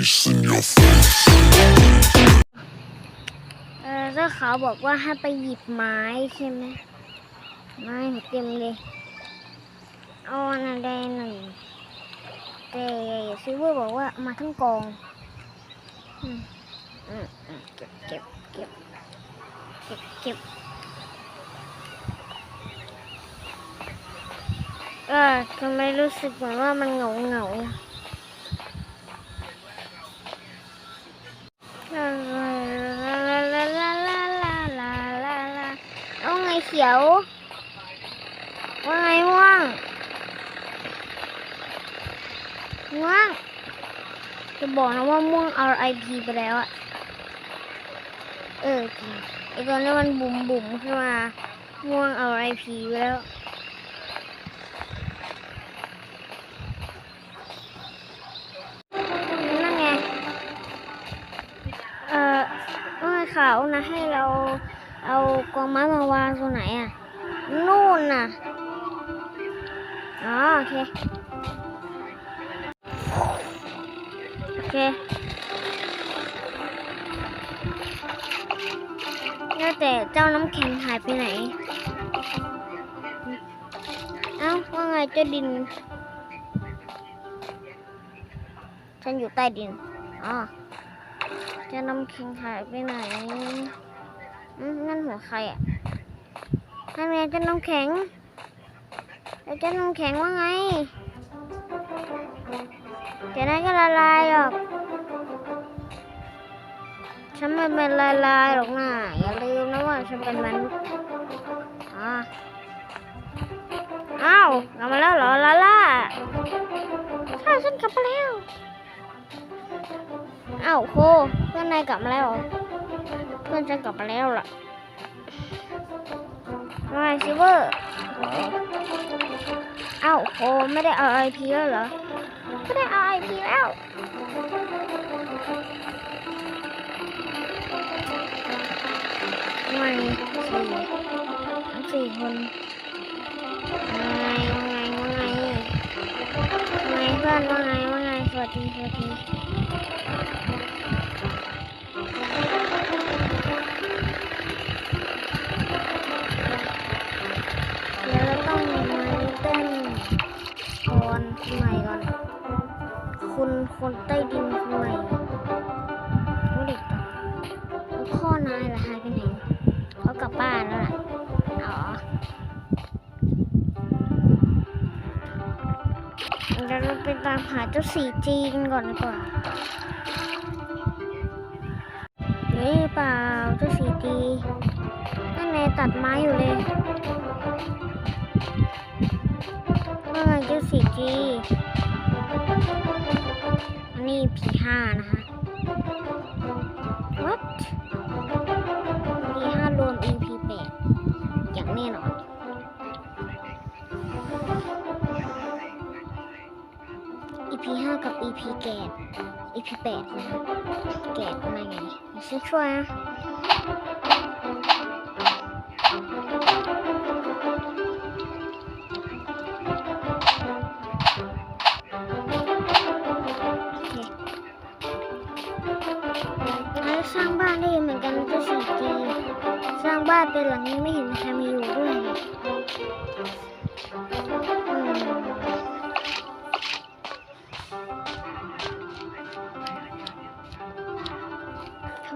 face in your face. เออถ้าเขาบอกว่าให้ไปหยิบไม้ใช่ไหมไม้เต็มเลยเอาอันนั้นได้หนึ่งแต่ซิเวอร์บอกว่ามาทั้งกองอืมอืมเก็บเก็บเก็บเก็บเก็บเออทำไมรู้สึกเหมือนว่ามันเหงาเหงา เอาไงเขียว ว่าไงม่วงม่วงจะบอกนะว่าม่วง RIP ไปแล้วอะเออจริงไอตอนนี้มันบุ๋มบุ๋มขึ้นมาม่วง RIP ไปแล้วานะให้เราเอากองไม้มาวางตรงไหนอะ นู่นน่ะ อ๋อโอเค โอเคแล้วแต่เจ้าน้ำแข็งหายไปไหน เอ้าว่าไงเจ้าดิน ฉันอยู่ใต้ดิน อ๋อ จ้าน้ำแข็งหายไปไหนนั่นหัวใครอะนั่นไงเจ้าน้ำแข็งแล้วจ้าน้ำแข็งว่าไงเดี๋ยวนั้นก็ละลายหรอก ฉันไม่เป็นละลายหรอกนะอย่าลืมนะว่าฉันเป็นมนุษย์อ้าวกลับมาแล้วเหรอลาล่าใช่ฉันกลับมาแล้ว อ้าวโคเพื่อนนายกลับมาแล้ว เพื่อนฉันกลับมาแล้วล่ะว่าซิเวอร์อ้าวโคไม่ได้เอาไอพีแล้วเหรอไม่ได้เอาไอพีแล้วว่าสี่ทั้งสี่คนว่าไงว่าไงว่าไงว่าเพื่อนว่าไงว่าไงสวัสดีสวัสดี คนใต้ดินคนใหม่รู้เด็กต่อแล้วพ่อนายล่ะหายไปไหนเขากลับบ้านแล้วล่ะอ๋อเดี๋ยวเราไปตามหาเจ้าสีจีกันก่อนดีกว่าเฮ้ยเปล่าเจ้าสีจีนั่นไงตัดไม้อยู่เลยว่าไงเจ้าสีจี นี่ผีห้านะคะ what ผีห้ารวม EP แปดอย่างแน่นอนพีห้ากับ EP แกด EP แปดนะคะแกดมาไงช่วยช่วยนะ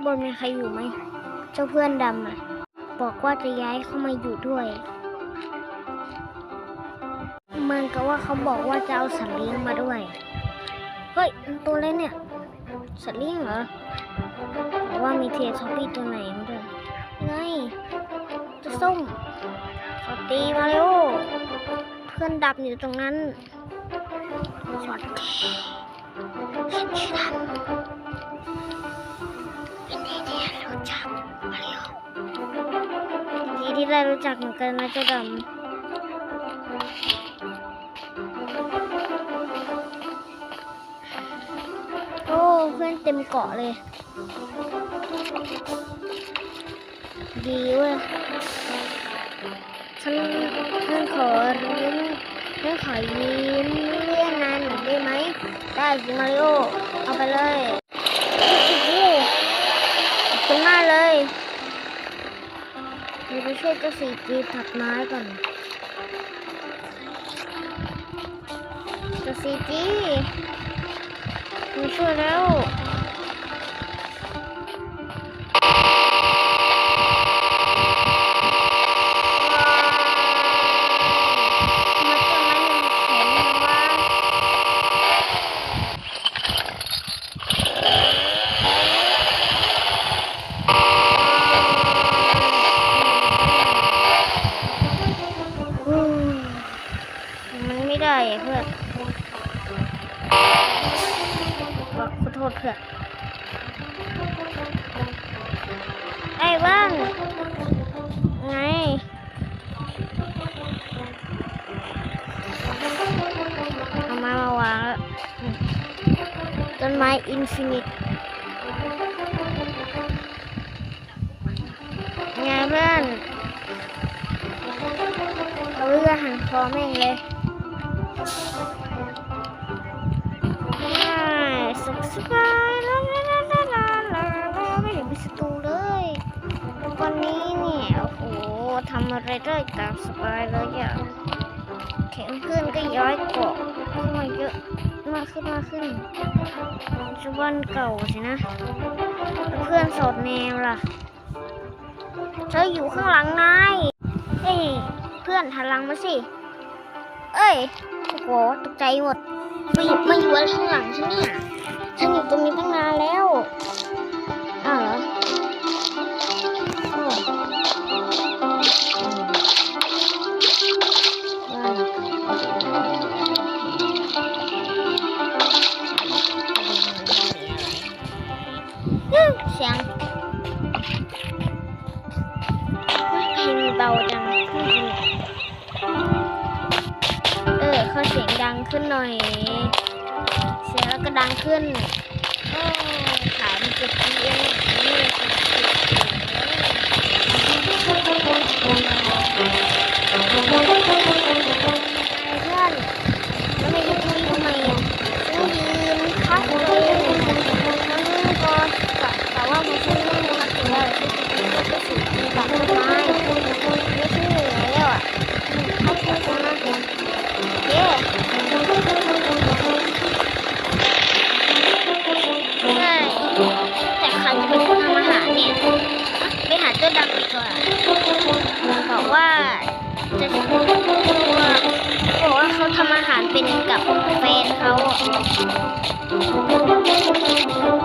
บนมีใครอยู่ไหม เจ้าเพื่อนดำอะ บอกว่าจะย้ายเข้ามาอยู่ด้วยเหมือนกับว่าเขาบอกว่าจะเอาสัตว์เลี้ยงมาด้วย เฮ้ยตัวอะไรเนี่ย สัตว์เลี้ยงเหรอว่ามีเทียท็อปปี้ตัวไหนมาด้วยยังไงจะส้มสวัสดีมาเร็วเพื่อนดับอยู่ตรงนั้นสวัสดีฉันชื่อดำ นดีที่ได้รู้จักเหมือนกันนะเจ้าดำโอ้เพื่อนเต็มเกาะเลย ดีเว้ยฉันฉันขอยืมฉันขอยืมเรื่องงานหน่อยได้ไหม ได้สิมาริโอ เอาไปเลย ช่วยกระสีกีถักไม้ก่อนกระสีกีมาช่วยแล้ว มันจะไม่มีแข็งเลยวะอืมมันไม่ได้อะเพื่อนบอกขอโท ษเพื่อนไอ้บ้างไงเอาไม้มาวางแล้วต้นไม้อินฟินิตไงเพื่อนเอาเรือหันคอแม่งเลย สุขสบายลาลาลาลาลาลาลาไม่เห็นมีศัตรูเลยวันนี้เนี่ยโอ้โหทำอะไรได้ตามสบายเลยอะแข็งขึ้นก็ย้อยเกาะขึ้นมาเยอะมากขึ้นมากขึ้นจะวันเก่าสินะ เพื่อนสอดแนวล่ะเธออยู่ข้างหลังนายเอ้ยเพื่อนหันหลังมาสิ เอ้ยโอ้โหตกใจหมดมาอยู่มาอยู่อะไรข้างหลังฉันเนี่ย ฉันอยู่ตรงนี้ตั้งนานแล้ว บอกว่าเขาทำอาหารเป็นกับแฟนเขาอะน่า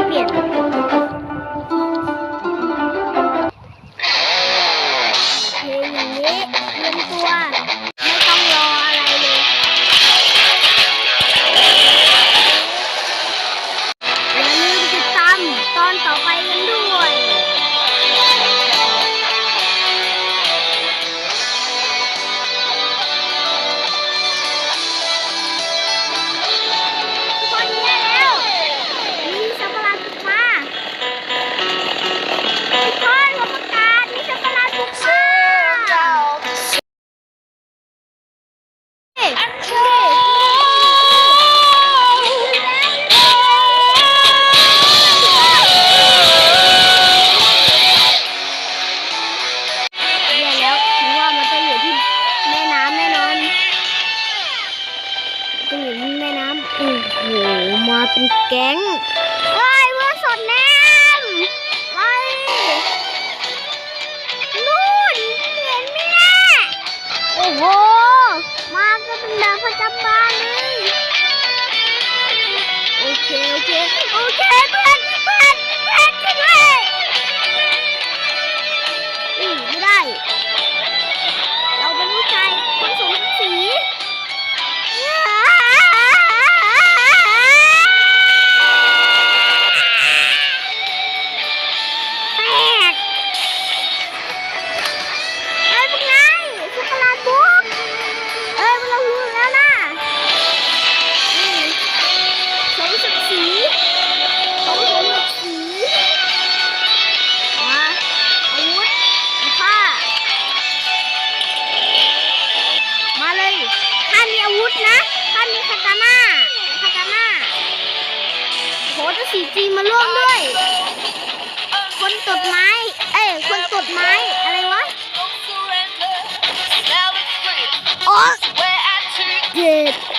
มผ สีจีมาร่วมด้วย คนตดไม้ เอ้ย คนตดไม้ อะไรวะ โอ้เจ็บ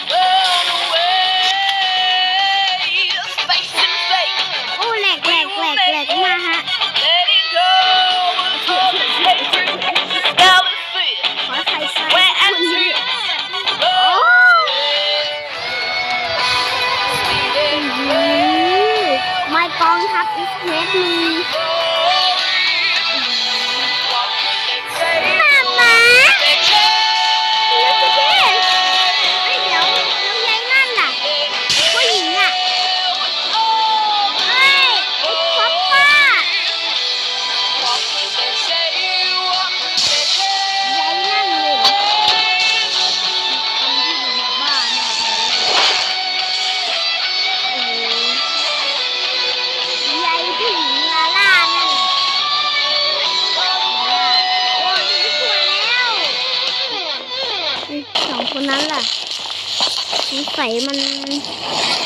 ใส่มัน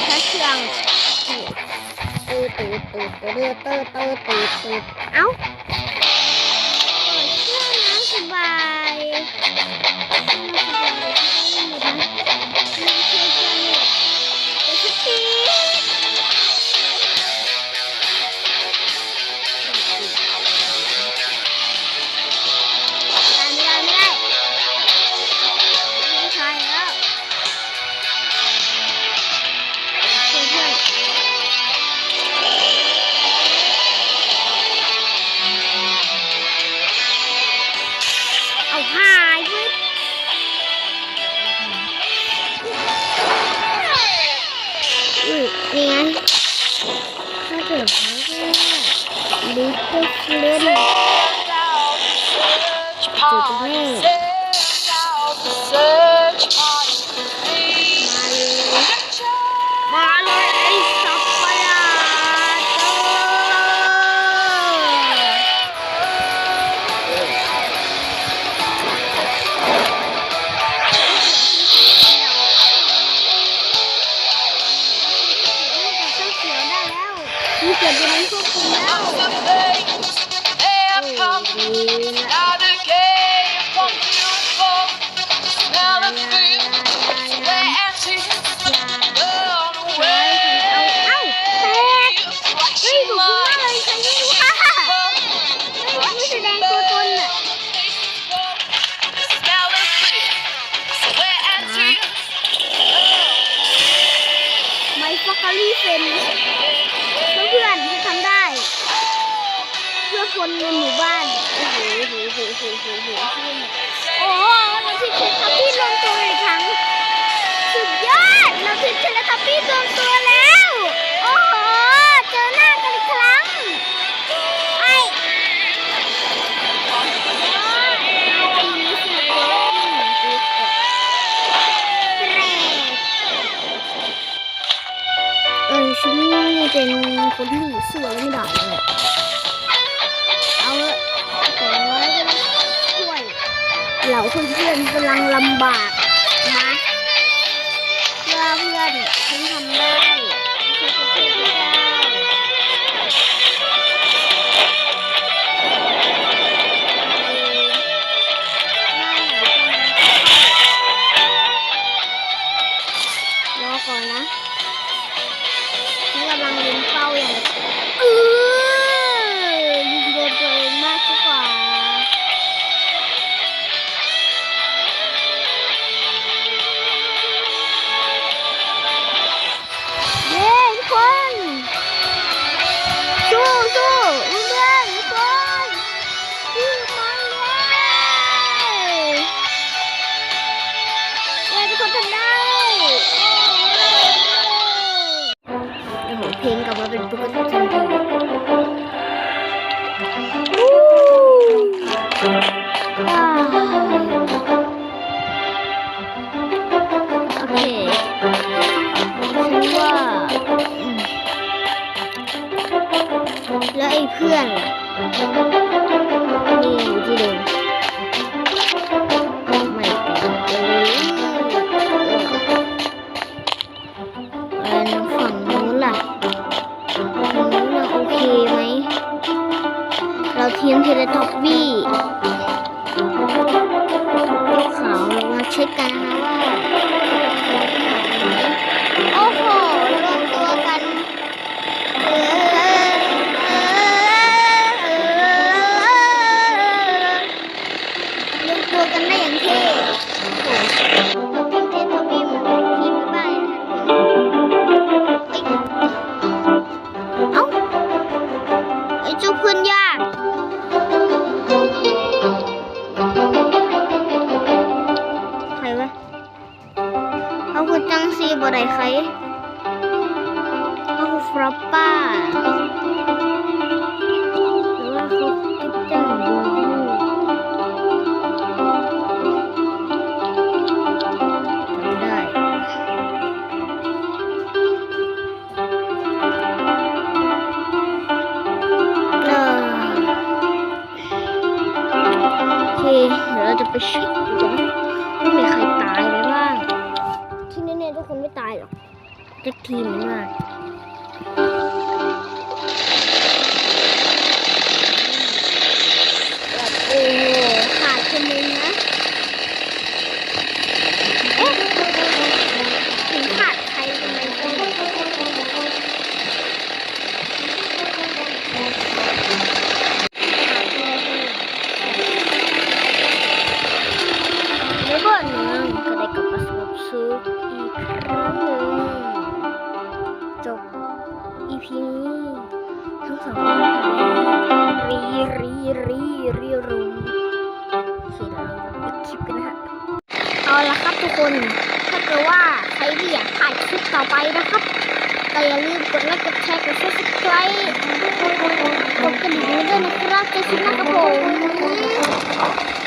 ถ้าเครื่องตืเตืเตืเตืเตืเตือเอ้า 리프 플레이. 죄송해요. คนที่สู้แล้วไม่ได้เลยเอาละแต่ว่าช่วยเรล่าเพื่อนๆกำลังลำบาก จะไปเช็คดูกันนะไม่มีใครตายเลยบ้างที่แน่ๆทุกคนไม่ตายหรอกจะทีมมันมากแบบโอ้โหขาดคนนึงนะ เอ๊ะถึงขาดใครทำไมกัน ในบ้านเมืองก็ได้กลับมาสงบสุขอีกครั้งหนึ่งจบ EP นี้ทั้งสองคนรีรีรีรีรุงโอเคเราปิดคลิปกันนะฮะเอาละครับทุกคน ถ้าเกิดว่าใครที่อยากถ่ายคลิปต่อไปนะครับก็อย่าลืมกดไลค์กดแชร์กด subscribe กดกระดิ่งด้วยนะครับเจอกันนะครับผม